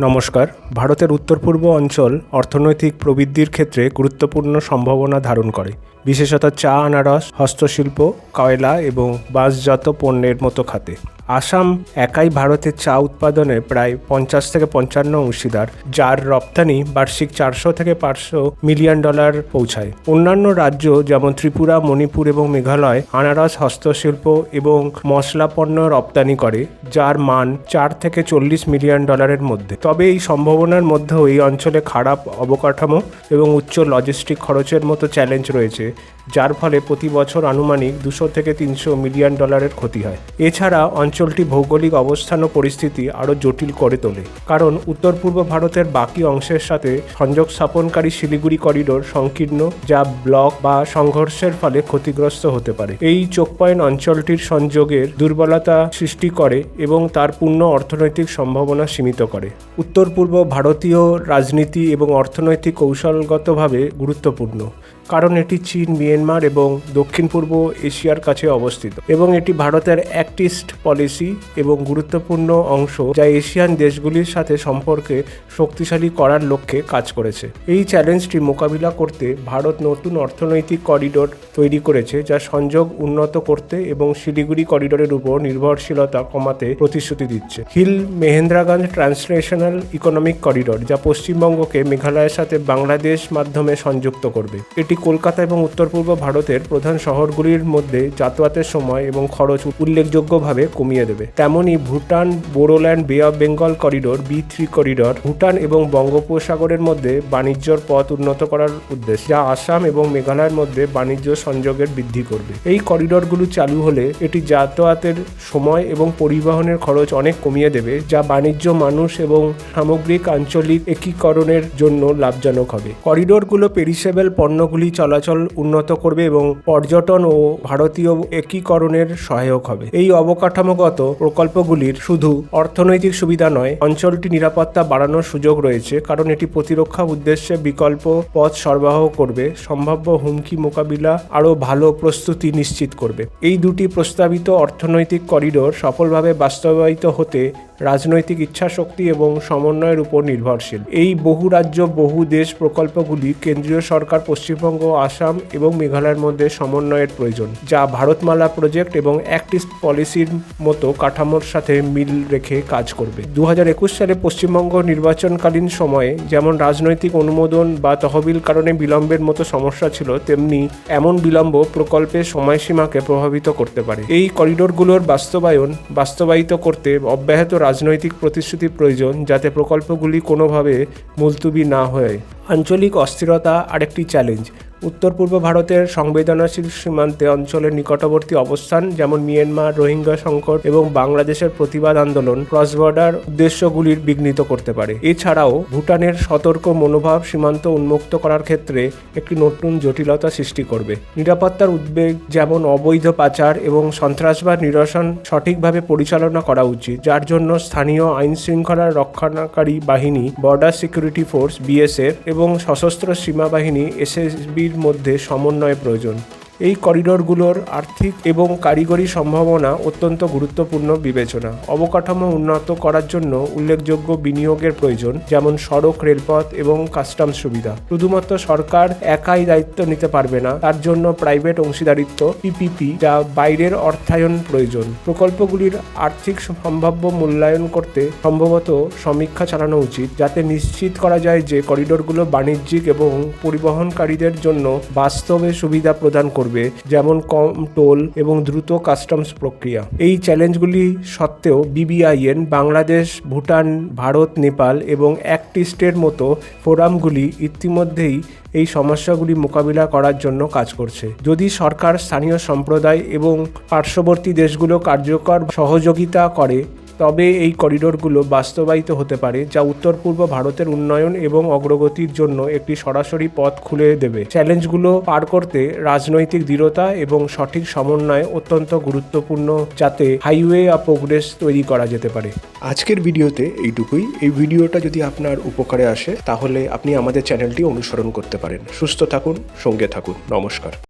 নমস্কার। ভারতের উত্তর পূর্ব অঞ্চল অর্থনৈতিক প্রবৃদ্ধির ক্ষেত্রে গুরুত্বপূর্ণ সম্ভাবনা ধারণ করে। বিশেষত চা, আনারস, হস্তশিল্প, কয়লা এবং বাঁশজাত পণ্যের মতো খাতে। আসাম একাই ভারতের চা উৎপাদনে প্রায় পঞ্চাশ থেকে পঞ্চান্ন অংশীদার, যার রপ্তানি বার্ষিক চারশো থেকে পাঁচশো মিলিয়ন ডলার পৌঁছায়। অন্যান্য রাজ্য যেমন ত্রিপুরা, মণিপুর এবং মেঘালয় আনারস, হস্তশিল্প এবং মশলা পণ্য রপ্তানি করে, যার মান চার থেকে চল্লিশ মিলিয়ন ডলারের মধ্যে। তবে এই সম্ভাবনার মধ্যেও এই অঞ্চলে খারাপ অবকাঠামো এবং উচ্চ লজিস্টিক খরচের মতো চ্যালেঞ্জ রয়েছে, যার ফলে প্রতি বছর আনুমানিক দুশো থেকে তিনশো মিলিয়ন ডলারের ক্ষতি হয়। এছাড়া অঞ্চলটি ভৌগোলিক অবস্থান ও পরিস্থিতি আরও জটিল করে তোলে। কারণ উত্তর পূর্ব ভারতের বাকি অংশের সাথে সংযোগ স্থাপনকারী শিলিগুড়ি করিডোর সংকীর্ণ, যা ব্লক বা সংঘর্ষের ফলে ক্ষতিগ্রস্ত হতে পারে। এই চোক পয়েন্ট অঞ্চলটির সংযোগের দুর্বলতা সৃষ্টি করে এবং তার পূর্ণ অর্থনৈতিক সম্ভাবনা সীমিত করে। উত্তর পূর্ব ভারতীয় রাজনীতি এবং অর্থনৈতিক কৌশলগতভাবে গুরুত্বপূর্ণ, কারণ এটি চীন, মিয়ানমার এবং দক্ষিণ পূর্ব এশিয়ার কাছে অবস্থিত এবং এটি ভারতের অ্যাক্টিস্ট পলিসি এবং গুরুত্বপূর্ণ অংশ যা এশিয়ান দেশগুলির সাথে সম্পর্কে শক্তিশালী করার লক্ষ্যে কাজ করেছে। এই চ্যালেঞ্জটি মোকাবিলা করতে ভারত নতুন অর্থনৈতিক করিডোর তৈরি করেছে যা সংযোগ উন্নত করতে এবং শিলিগুড়ি করিডোরের উপর নির্ভরশীলতা কমাতে প্রতিশ্রুতি দিচ্ছে। Hili Mahendraganj translational economic corridor, যা পশ্চিমবঙ্গকে মেঘালয়ের সাথে বাংলাদেশ মাধ্যমে সংযুক্ত করবে। এটি কলকাতা এবং উত্তর পূর্ব ভারতের প্রধান শহরগুলির মধ্যে যাতায়াতের সময় এবং খরচ উল্লেখযোগ্যভাবে কমিয়ে দেবে। তেমনি Bhutan Boroland Bay of Bengal corridor, B three corridor, Bhutan এবং বঙ্গোপসাগরের মধ্যে বাণিজ্যর পথ উন্নত করার উদ্দেশ্য, যা আসাম এবং মেঘালয়ের মধ্যে বাণিজ্য সংযোগের বৃদ্ধি করবে। এই করিডোরগুলো চালু হলে এটি যাতায়াতের সময় এবং পরিবহনের খরচ অনেক কমিয়ে দেবে, যা বাণিজ্য মানুষ এবং সামগ্রিক আঞ্চলিক একীকরণের জন্য লাভজনক হবে। করিডোরগুলো পেরিসেবল পণ্যগুলি চলাচল উন্নত করবে এবং পর্যটন ও ভারতীয় একীকরণের সহায়ক হবে। এই অবকাঠামোগত প্রকল্পগুলির শুধু অর্থনৈতিক সুবিধা নয়, অঞ্চলটি নিরাপত্তা বাড়ানোর সুযোগ রয়েছে, কারণ এটি প্রতিরক্ষা উদ্দেশ্যে বিকল্প পথ সরবরাহ করবে, সম্ভাব্য হুমকি মোকাবিলা আরও ভালো প্রস্তুতি নিশ্চিত করবে। এই দুটি প্রস্তাবিত অর্থনৈতিক করিডোর সফলভাবে বাস্তবায়িত হতে রাজনৈতিক ইচ্ছাশক্তি এবং সমন্বয়ের উপর নির্ভরশীল। এই বহু রাজ্য, বহু দেশ প্রকল্পগুলি কেন্দ্রীয় সরকার, পশ্চিমবঙ্গ, আসাম এবং মেঘালয়ের মধ্যে সমন্বয়ের প্রয়োজন, যা ভারতমালা প্রজেক্ট এবং অ্যাক্ট ইস্ট পলিসির মতো কাঠামোর সাথে মিল রেখে কাজ করবে। দু হাজার একুশ সালে পশ্চিমবঙ্গ নির্বাচনকালীন সময়ে যেমন রাজনৈতিক অনুমোদন বা তহবিল কারণে বিলম্বের মতো সমস্যা ছিল, তেমনি এমন বিলম্ব প্রকল্পের সময়সীমাকে প্রভাবিত করতে পারে। এই করিডোরগুলোর বাস্তবায়ন বাস্তবায়িত করতে অব্যাহত রাজনৈতিক প্রতিশ্রুতি প্রয়োজন যাতে প্রকল্পগুলি কোনোভাবে মুলতুবি না হয়। আঞ্চলিক অস্থিরতা আরেকটি চ্যালেঞ্জ উত্তর পূর্ব ভারতের সংবেদনশীল সীমান্তে অঞ্চলের নিকটবর্তী অবস্থান, যেমন মিয়ানমার, রোহিঙ্গা সংকট এবং বাংলাদেশের প্রতিবাদ আন্দোলন ক্রস বর্ডার উদ্দেশ্যগুলির বিঘ্নিত করতে পারে। এছাড়াও, ভুটানের সতর্ক মনোভাব সীমান্ত উন্মুক্ত করার ক্ষেত্রে একটি নতুন জটিলতা সৃষ্টি করবে। নিরাপত্তার উদ্বেগ যেমন অবৈধ পাচার এবং সন্ত্রাসবাদ নিরসন সঠিকভাবে পরিচালনা করা উচিত, যার জন্য স্থানীয় আইন শৃঙ্খলা রক্ষণাকারী বাহিনী বর্ডার সিকিউরিটি ফোর্স বিএসএফ এবং সশস্ত্র সীমা বাহিনী এসএসবির মধ্যে সমন্বয় প্রয়োজন। এই করিডোরগুলোর আর্থিক এবং কারিগরি সম্ভাবনা অত্যন্ত গুরুত্বপূর্ণ বিবেচনা। অবকাঠামো উন্নত করার জন্য উল্লেখযোগ্য বিনিয়োগের প্রয়োজন, যেমন সড়ক, রেলপথ এবং কাস্টম সুবিধা। শুধুমাত্র সরকার একাই দায়িত্ব নিতে পারবে না, তার জন্য প্রাইভেট অংশীদারিত্ব, পিপিপি, যা বাইরের অর্থায়ন প্রয়োজন। প্রকল্পগুলির আর্থিক সম্ভাব্য মূল্যায়ন করতে সম্ভবত সমীক্ষা চালানো উচিত, যাতে নিশ্চিত করা যায় যে করিডোরগুলো বাণিজ্যিক এবং পরিবহনকারীদের জন্য বাস্তবে সুবিধা প্রদান করবে, যেমন কম টোল এবং দ্রুত কাস্টমস প্রক্রিয়া। এই চ্যালেঞ্জগুলি সত্ত্বেও বিবিআইএন, বাংলাদেশ, ভুটান, ভারত, নেপাল এবং অ্যাক্টিস্টের মতো ফোরামগুলি ইতিমধ্যেই এই সমস্যাগুলি মোকাবিলা করার জন্য কাজ করছে। যদি সরকার স্থানীয় সম্প্রদায় এবং পার্শ্ববর্তী দেশগুলো কার্যকর সহযোগিতা করে তবে এই করিডোরগুলো বাস্তবায়িত হতে পারে, যা উত্তর পূর্ব ভারতের উন্নয়ন এবং অগ্রগতির জন্য একটি সরাসরি পথ খুলে দেবে। চ্যালেঞ্জগুলো পার করতে রাজনৈতিক দৃঢ়তা এবং সঠিক সমন্বয় অত্যন্ত গুরুত্বপূর্ণ, যাতে হাইওয়ে অফ প্রোগ্রেস তৈরি করা যেতে পারে। আজকের ভিডিওতে এইটুকুই। এই ভিডিওটা যদি আপনার উপকারে আসে, তাহলে আপনি আমাদের চ্যানেলটি অনুসরণ করতে পারেন। সুস্থ থাকুন, সঙ্গে থাকুন। নমস্কার।